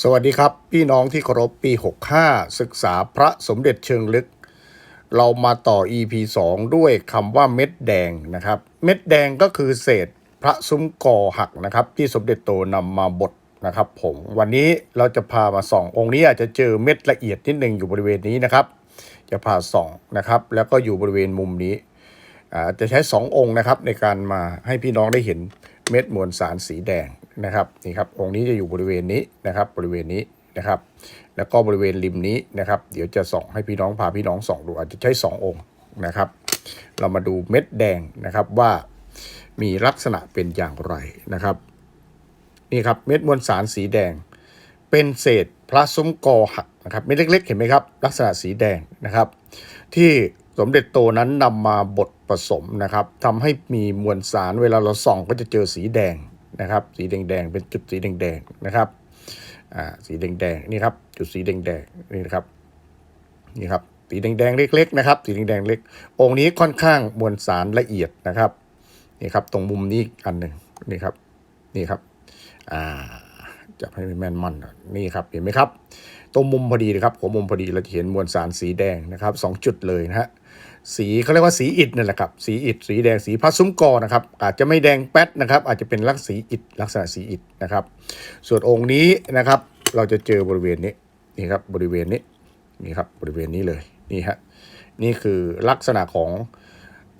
สวัสดีครับพี่น้องที่เคารพปี 65 ศึกษาพระสมเด็จเชิงลึก เรามาต่อ EP 2 ด้วยคำว่าเม็ดแดงนะครับ เม็ดแดงก็คือเศษพระซุ้มกอหักนะครับ ที่สมเด็จโตนำมาบดนะครับผมวันนี้เราจะพามาส่อง องค์นี้อาจจะเจอเม็ดละเอียดนิดหนึ่งอยู่บริเวณนี้นะครับ จะพาส่องนะครับ แล้วก็อยู่บริเวณมุมนี้อ่าจะใช้ 2 องค์นะครับในการมาให้พี่น้องได้เห็นเม็ดมวลสารสีแดง นะครับนี่ครับองค์นี้จะอยู่บริเวณนี้นะครับบริเวณนี้นะครับ แล้วก็บริเวณริมนี้นะครับ เดี๋ยวจะส่องให้พี่น้องพาพี่น้องส่องดูอาจจะใช้ 2 องค์นะครับ เรามาดูเม็ดแดงนะครับว่ามีลักษณะเป็นอย่างไรนะครับ นี่ครับเม็ดมวลสารสีแดง เป็นเศษพลาซุ้มกอหักนะครับเม็ดเล็ก ๆ เห็นไหมครับ ลักษณะสีแดงนะครับ ที่สมเด็จโตนั้นนำมาบดผสมนะครับทำให้มีมวลสารเวลาเราส่องก็จะเจอสีแดง นะครับ สีแดงๆเป็นจุดสีแดงๆนะครับอ่าสีแดงๆนี่ครับ จุดสีแดงๆนี่นะครับนี่ครับสีแดงๆเล็ก ๆ นะครับ สีแดงๆเล็ก องค์นี้ค่อนข้างมวลสารละเอียดนะครับนี่ครับ ตรงมุมนี้อันหนึ่งนี่ครับนี่ครับอ่าจับให้แม่นมันนี่ครับเห็นไหมครับตรงมุมพอดีเลยครับหัวมุมพอดีเราจะเห็นมวลสารสีแดงนะครับสองจุดเลยนะฮะ สีเขาเรียกว่าสีอิฐนั่นแหละครับสีอิฐสีแดงสีพระซุ้มกอนะครับอาจจะไม่แดงแป๊ดนะครับ อาจจะเป็นลักษณะสีอิฐลักษณะสีอิฐนะครับ ส่วนองค์นี้นะครับ เราจะเจอบริเวณนี้นี่ครับบริเวณนี้นี่ครับบริเวณนี้เลยนี่ฮะนี่คือลักษณะของ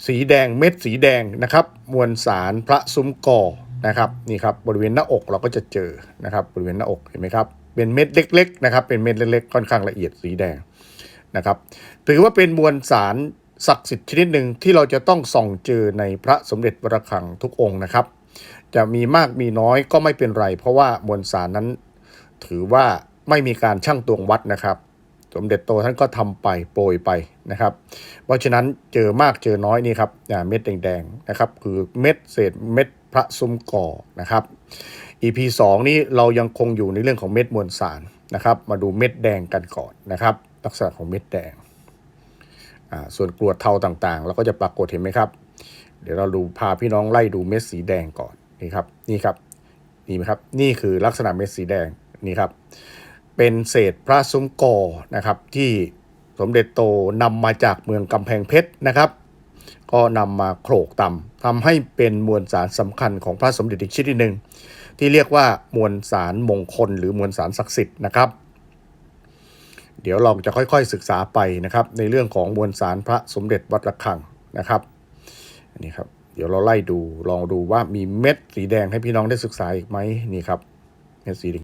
สีแดงเม็ดสีแดงนะครับ มวลสารพระซุ้มกอนะครับนี่ครับบริเวณหน้าอกเราก็จะเจอนะครับบริเวณหน้าอกเห็นไหมครับเป็นเม็ดเล็กๆนะครับเป็นเม็ดเล็กๆค่อนข้างละเอียดสีแดงนะครับถือว่าเป็นมวลสาร ศักดิ์สิทธิ์ชนิดหนึ่งที่เราจะต้องส่องเจอในพระสมเด็จวรคังทุกองค์นะครับ จะมีมากมีน้อยก็ไม่เป็นไร เพราะว่ามวลสารนั้น ถือว่าไม่มีการชั่งตวงวัดนะครับ สมเด็จโตท่านก็ทำไปโปรยไปนะครับ เพราะฉะนั้นเจอมากเจอน้อยนี่ครับอ่าเม็ดแดงๆนะครับ คือเม็ดเศษเม็ดพระซุ้มก่อนะครับ EP 2 นี้เรายังคงอยู่ในเรื่องของเม็ดมวลสารนะครับ มาดูเม็ดแดงกันก่อนนะครับ ลักษณะของเม็ดแดง ส่วนกรวดเทาต่างๆ เราก็จะปรากฏเห็นไหมครับ เดี๋ยวเราดูพาพี่น้องไล่ดูเม็ดสีแดงก่อนนี่ครับนี่ครับนี่ไหมครับนี่คือลักษณะเม็ดสีแดงนี่ครับ เป็นเศษพระซุ้มกอนะครับที่สมเด็จโตนำมาจากเมืองกำแพงเพชรนะครับ ก็นำมาโขลกตำทำให้เป็นมวลสารสำคัญของพระสมเด็จอีกชนิดหนึ่งที่เรียกว่ามวลสารมงคลหรือมวลสารศักดิ์สิทธิ์นะครับ เดี๋ยวเราจะค่อยๆศึกษาไปนะครับ ในเรื่องของมวลสารพระสมเด็จวัดระฆังนะครับอันนี้ครับ เดี๋ยวเราไล่ดูลองดูว่ามีเม็ดสีแดงให้พี่น้องได้ศึกษาอีกไหมนี่ครับเม็ดสีแดง